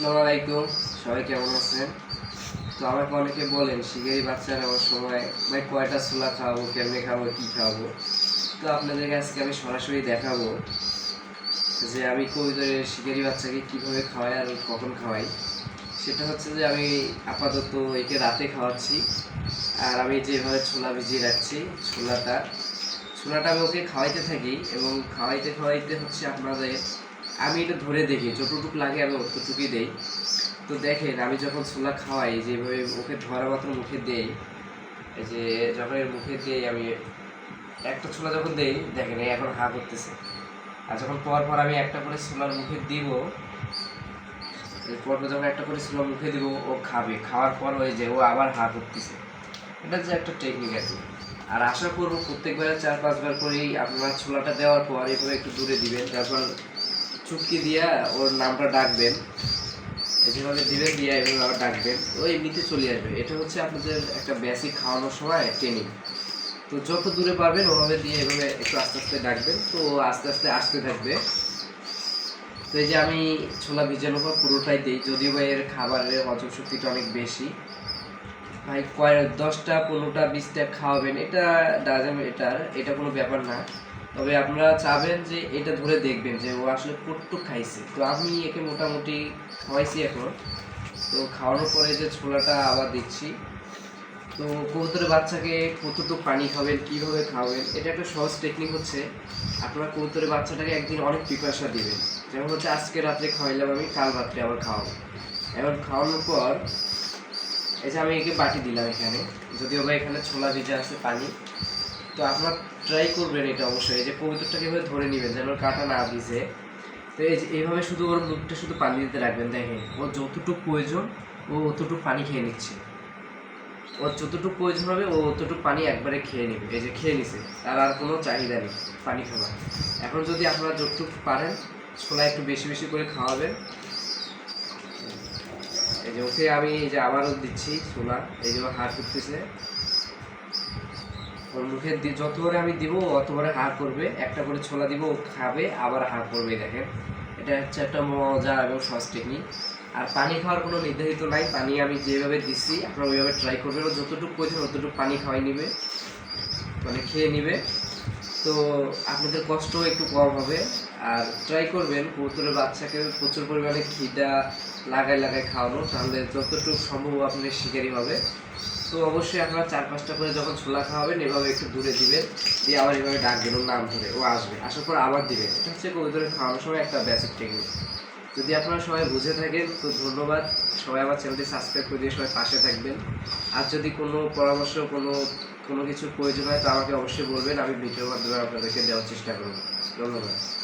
আসসালামু আলাইকুম। সবাই কেমন আছেন? তো আমাকে অনেকে বলেন, শিকারি বাচ্চা নেওয়ার সময়, ভাই, কয়টা ছোলা খাওয়াবো কেমনে খাব? কি খাওয়াবো তো আপনাদেরকে আজকে আমি সরাসরি দেখাবো যে আমি কবিতরের শিকারি বাচ্চাকে কীভাবে খাওয়াই আর কখন খাওয়াই। সেটা হচ্ছে যে আমি আপাতত একে রাতে খাওয়াচ্ছি আর আমি যেভাবে ছোলা ভিজিয়ে রাখছি, ছোলাটা ছোলাটা আমি ওকে খাওয়াইতে থাকি এবং খাওয়াইতে খাওয়াইতে হচ্ছে আপনাদের আমি এটা ধরে দেখি, যতটুকু লাগে আমি অতটুকুই দেই। তো দেখেন, আমি যখন ছোলা খাওয়াই, যেভাবে ওকে ধরা মাত্র মুখে দেই যে যখন এর মুখে দেই, আমি একটা ছোলা যখন দেই, দেখেন এই এখন হা করতেছে। আর যখন পর পর আমি একটা করে ছোলার মুখে দিব, এরপর যখন একটা করে ছোলা মুখে দিব, ও খাবে। খাওয়ার পর ওই যে ও আবার হা করতেছে। এটা যে একটা টেকনিক আছে আর আশা করব প্রত্যেকবার চার পাঁচবার করেই আপনার ছোলাটা দেওয়ার পর এভাবে একটু দূরে দিবেন, তারপর চুটকি দিয়া ওর নামটা ডাকবেন। যেভাবে দিবেন দিয়া এভাবে আবার ডাকবেন। ও এমনিতে চলে আসবে। এটা হচ্ছে আপনাদের একটা বেসিক খাওয়ানোর সময় ট্রেনিং তো যত দূরে পারবেন ওভাবে দিয়ে এভাবে একটু আস্তে আস্তে ডাকবেন। তো আস্তে আস্তে আসতে থাকবে। তো এই যে আমি ছোলা ভিজানোর পর পুরোটাই দিই। যদিও বা এর খাবারের হজম শক্তিটা অনেক বেশি। ভাই, কয় দশটা, পনেরোটা, বিশটা খাওয়াবেন। এটা ডাজেন এটার এটা কোনো ব্যাপার না। তবে আপনারা চাবেন যে এটা ধরে দেখবেন যে ও আসলে কতটুক খাইছে। তো আমি একে মোটামুটি খাওয়াইছি এখন। তো খাওয়ানোর পরে যে ছোলাটা আবার দিচ্ছি। তো কবুতরের বাচ্চাকে কতটুকু পানি খাবেন, কীভাবে খাওয়াবেন এটা একটা সহজ টেকনিক হচ্ছে। আপনারা কবুতরের বাচ্চাটাকে একদিন অনেক পিপাসা দিবেন। যেমন হচ্ছে, আজকে রাত্রে খাওয়াইলাম আমি, কাল রাত্রে আবার খাওয়াবো। এবার খাওয়ানোর পর, এই যে আমি একে বাটি দিলাম এখানে। যদিও বা এখানে ছোলা ভিজা আছে পানি। তো আপনার ট্রাই করবেন এটা অবশ্যই। এই যে কবুতরটাকে এভাবে ধরে নেবেন, যেন কাটা না ভিজে। তো এই যে এইভাবে শুধু ওর মুখটা শুধু পানি দিতে রাখবেন, দেখেন, ওর যতটুকু প্রয়োজন, ও অতটুকু পানি খেয়ে নিচ্ছে। ওর যতটুকু প্রয়োজন হবে, ও অতটুকু পানি একবারে খেয়ে নেবে। এই যে খেয়ে নিছে, তার আর কোনো চাহিদা নেই পানি খাবার। এখন যদি আপনারা যতটুকু পারেন ছোলা একটু বেশি বেশি করে খাওয়াবেন। এই যে ওকে আমি এই যে আবারও দিচ্ছি ছোলা। এই যে হাত উঠতেছে ওর মুখে দিয়ে যত করে আমি দিব, অতবারে হা করবে। একটা করে ছোলা দিব খাবে, আবার হা করবে, দেখেন। এটা হচ্ছে একটা মজা এবং সহজ টেকনিক আর পানি খাওয়ার কোনো নির্ধারিত নাই, পানি আমি যেভাবে দিছি, আপনারা ওইভাবে ট্রাই করবেন। ও যতটুকু প্রয়োজন ততটুকু পানি খাওয়াই নিবে মানে খেয়ে নিবে। তো আপনাদের কষ্টও একটু কম হবে। আর ট্রাই করবেন কবুতরের বাচ্চাকে প্রচুর পরিমাণে খিদা লাগাই লাগাই খাওয়ানো, তাহলে যতটুকু সম্ভব আপনি শিকারি হবে। তো অবশ্যই আপনারা চার পাঁচটা করে যখন ছোলা খাওয়াবেন, এভাবে একটু দূরে দিবেন, দিয়ে আবার এভাবে ডাকবেন ওর নাম ধরে, ও আসবে। আসার পর আবার দিবেন। এটা হচ্ছে কবুতরের খাওয়ানোর সময় একটা বেসিক টেকনিক যদি আপনারা সবাই বুঝে থাকেন, তো ধন্যবাদ। সবাই আমার চ্যানেলটি সাবস্ক্রাইব করে দিয়ে সবাই পাশে থাকবেন। আর যদি কোনো পরামর্শ, কোনো কোনো কিছুর প্রয়োজন হয়, তো আমাকে অবশ্যই বলবেন, আমি ভিডিওর মাধ্যমে আপনাদেরকে দেওয়ার চেষ্টা করব। ধন্যবাদ।